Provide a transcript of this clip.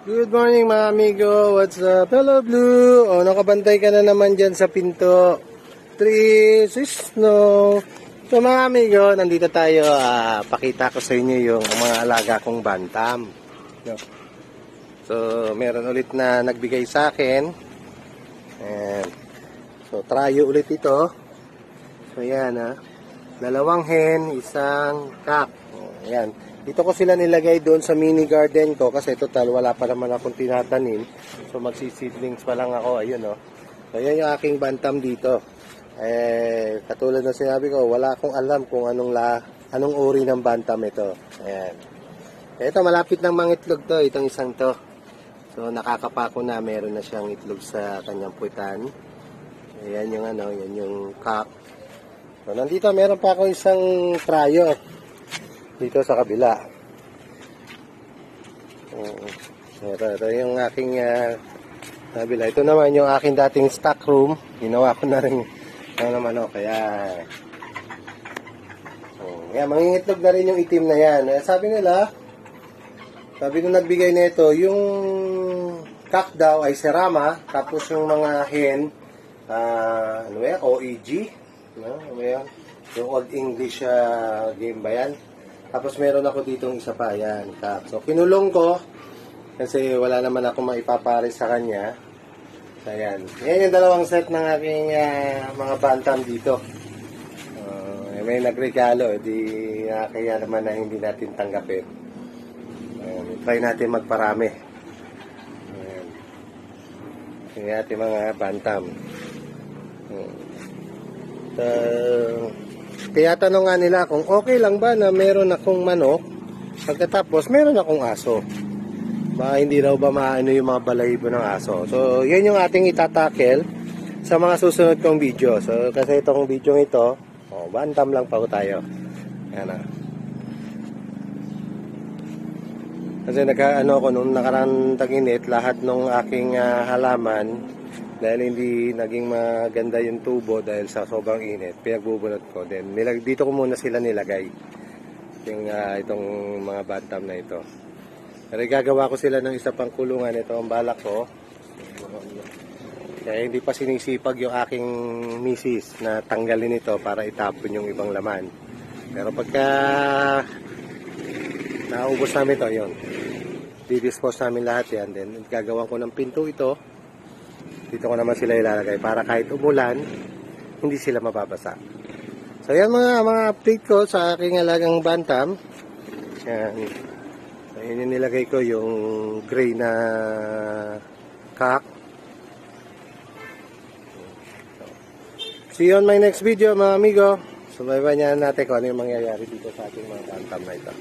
Good morning mga amigo. What's up? Hello Blue. O, nakabantay ka na naman dyan sa pinto. Three, six, no. So mga amigo, nandito tayo. ah, pakita ko sa inyo yung mga alaga kong bantam. No. So, meron ulit na nagbigay sa akin. And, so, tryo ulit ito. So, yan ha. Dalawang hen, isang cock. O, Ayan. Dito ko sila nilagay doon sa mini garden ko kasi total wala pa naman akong tinatanim. So magsiseedlings pa lang ako. Ayun o. So yan yung aking bantam dito. Eh, katulad ng sinabi ko, wala akong alam kung anong la, anong uri ng bantam ito. Ayan. Ito, malapit ng mga itlog to, itong isang to. So, nakakapako na, meron na siyang itlog sa kanyang puwitan. Ayan yung ano, yan yung cock. So, nandito, meron pa ako isang tryo dito sa kabila. Oo. Ito, ito yung aking ah, kabila. Ito naman yung aking dating stock room. Ginawa ko na rin ano naman o, kaya oh, yan, mangingitlog na rin yung itim na yan. Eh, sabi nila, sabi nung nagbigay nito, yung cock daw ay serama, tapos yung mga hen, ah, ano yan, OEG, no? Ano yan? Yung Old English ah, game ba yan? Tapos meron ako ditong isa pa, yan, cock. So, kinulong ko, kasi wala naman ako maipapare sa kanya. So, yan. Yan yung dalawang set ng aking ah, mga bantam dito. Uh, may nagregalo, di ah, kaya naman na hindi natin tanggapin. Ayan, try natin magparami. Ayan. Yung ating mga bantam. Hmm. Kaya tanong nga nila kung okay lang ba na meron akong manok, pagkatapos meron akong aso. Ba, hindi raw ba maano yung mga balahibo ng aso. So, yan yung ating itatakel sa mga susunod kong video. So, kasi itong video ito, oh, bantam lang pa po tayo. Yan na. Kasi nagka, ano ako, nung nakarang tag-init, lahat ng aking ah, halaman, dahil hindi naging maganda yung tubo dahil sa sobrang init, pinagbubunot ko. Then, nilag, dito ko muna sila nilagay. Yung, ah, itong mga bantam na ito. Pero gagawa ko sila ng isa pang kulungan. Ito ang balak ko. Kaya hindi pa sinisipag yung aking misis na tanggalin ito para itapon yung ibang laman. Pero pagka naubos namin ito, yun. Didispose namin lahat yan. Then gagawa ko ng pinto ito. Dito ko naman sila ilalagay para kahit umulan, hindi sila mababasa. So yan mga mga update ko sa aking alagang bantam. Yan. So, yun yung nilagay ko yung gray na cock. See you on my next video mga amigo. Subaybayan natin kung ano yung mangyayari dito sa ating mga bantam na ito.